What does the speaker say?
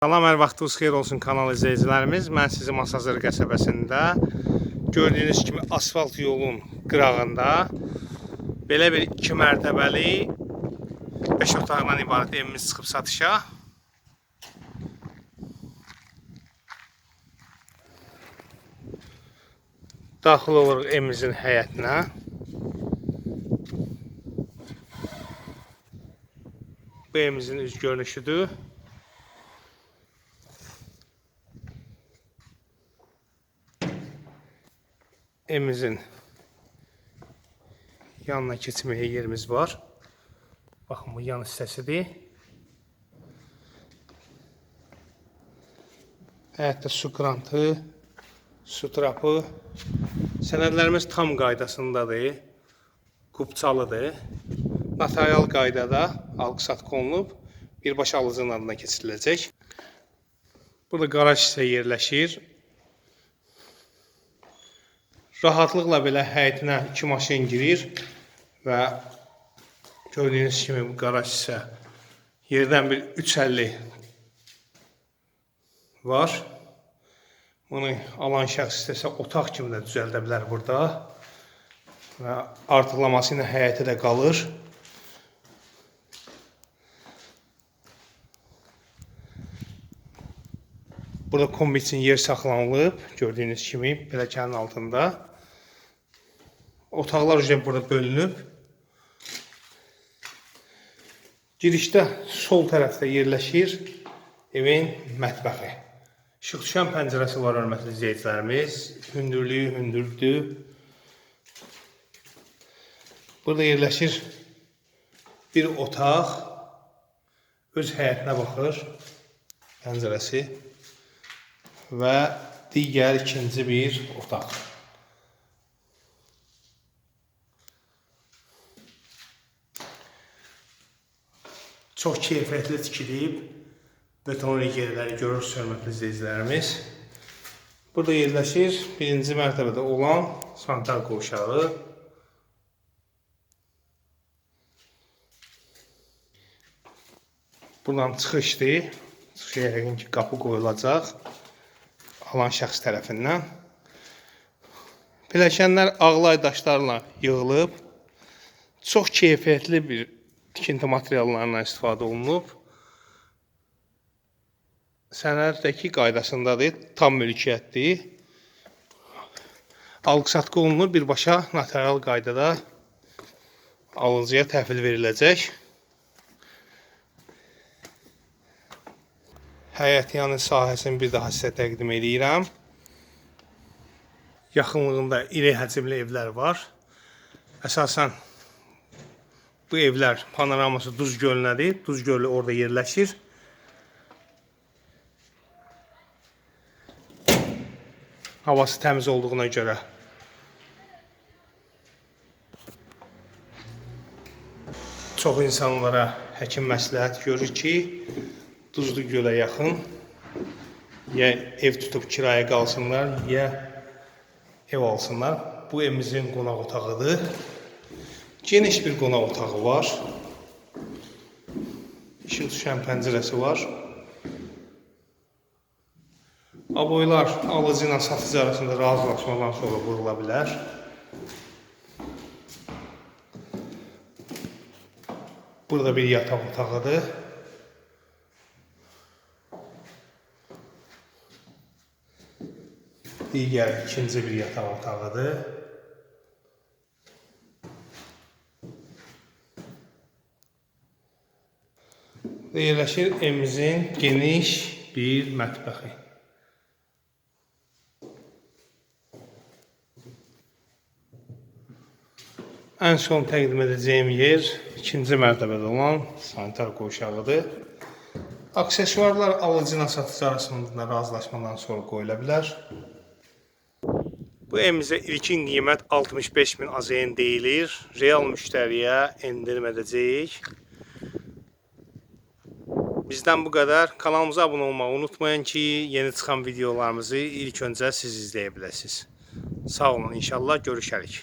Salam, hər vaxtınız xeyir olsun kanal izləyicilərimiz. Mən sizi Masazır qəsəbəsində gördüyünüz kimi asfalt yolun qırağında belə bir iki mərtəbəli 5 otaqdan ibarət evimiz çıxıb satışa. Daxil oluruq evimizin həyətinə. Bu evimizin üz görünüşüdür. Evimizin yanına keçməyə yerimiz var. Baxın bu yan hissəsidir. Həyətdə su qrantı, su trapı. Sənədlərimiz tam qaydasındadır. Qubçalıdır. Notarial qaydada alqı-satqı olunub birbaşa alıcının adına keçiriləcək. Burada qaraj hissə yerləşir. Rahatlıqla belə həyətinə iki maşın girir və gördüyünüz kimi bu qaraj hissə yerdən bir 350 var. Bunu alan şəxs istəsə otaq kimi də düzəldə bilər burada. Və artıqlaması ilə həyəti də qalır. Burada kombi üçün yer saxlanılıb, gördüyünüz kimi pilləkənin altında. Otaqlar üzrə burada bölünüb. Girişdə sol tərəfdə yerləşir evin mətbəxi. İşıq düşən pəncərəsi var hörmətli izləyicilərimiz. Hündürlüyü hündürdür. Burada yerləşir bir otaq. Öz həyətinə baxır pəncərəsi və digər ikinci bir otaq. Çox keyfiyyətli tikilib. Beton rigərləri görürsünüz hörmətli izləyicilərimiz. Burada yerləşir birinci mərtəbədə olan sanitar qovşağı. Buradan çıxışdır. Çıxışa yəqin ki, qapı qoyulacaq alan şəxs tərəfindən. Pilləkənlər ağlay daşlarla yığılıb. Çox keyfiyyətli bir tikinti materiallarından istifadə olunub. Sənəddəki qaydasındadır, tam mülkiyyətdir. Alqı-satqı olunur, birbaşa notarial qaydada alıcıya təhvil veriləcək. Həyət yanı sahəsini bir daha sizə təqdim edirəm. Yaxınlığında iri həcmli evlər var. Əsasən bu evlər panoraması Duz gölünədir. Duz gölü orada yerləşir. Havası təmiz olduğuna görə çox insanlara həkim məsləhət görür ki, Duzlu gölə yaxın ya ev tutub kiraya qalsınlar, ya ev alsınlar. Bu evimizin qonaq otağıdır. Geniş bir qonaq otağı var. İşıq düşən pəncərəsi var. Aboylar alıcı ilə satıcı arasında razılaşmadan sonra qurula bilər. Burada bir yataq otağıdır. Digər ikinci bir yataq otağıdır. Və yerləşir evimizin geniş bir mətbəxi. Ən son təqdim edəcəyim yer ikinci mərtəbədə olan sanitar qovşağıdır. Aksesuarlar alıcı ilə satıcı arasında razılaşmadan sonra qoyula bilər. Bu evimizə ilkin qiymət 65 min AZN deyilir. Real müştəriyə endirim edəcəyik. Bizdən bu qədər. Kanalımıza abunə olmağı unutmayın ki, yeni çıxan videolarımızı ilk öncə siz izləyə biləsiniz. Sağ olun, inşallah görüşərik.